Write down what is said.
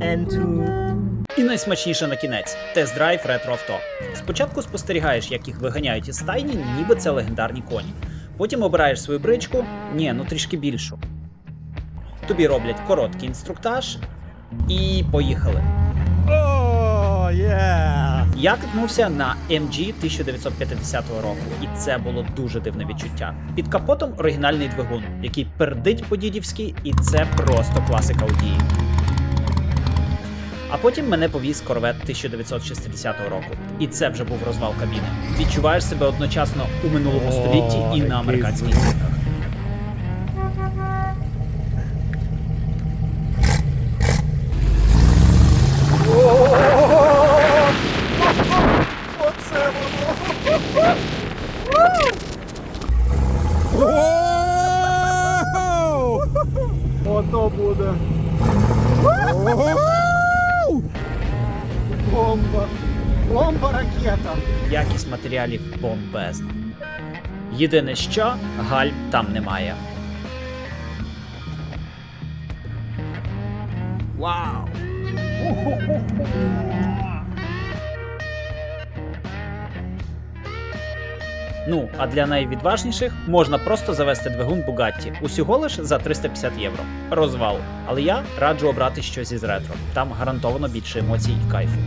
and to І найсмачніше на кінець тест-драйв ретроавто. Спочатку спостерігаєш, як їх виганяють із стайні, ніби це легендарні коні. Потім обираєш свою бричку, ні, ну трішки більшу. Тобі роблять короткий інструктаж і поїхали. Oh, yeah! Я наткнувся на MG 1950 року, і це було дуже дивне відчуття. Під капотом оригінальний двигун, який пердить по-дідівськи, і це просто класика удії. А потім мене повіз корвет 1960 року, і це вже був розвал кабіни. Відчуваєш себе одночасно у минулому столітті і на американських воно! Ото буде. Бомба ракета. Якість матеріалів бомбезна. Єдине що, гальм там немає. Вау. Ну, а для найвідважніших можна просто завести двигун Bugatti. Усього лиш за 350 євро. Розвал. Але я раджу обрати щось із ретро. Там гарантовано більше емоцій і кайфу.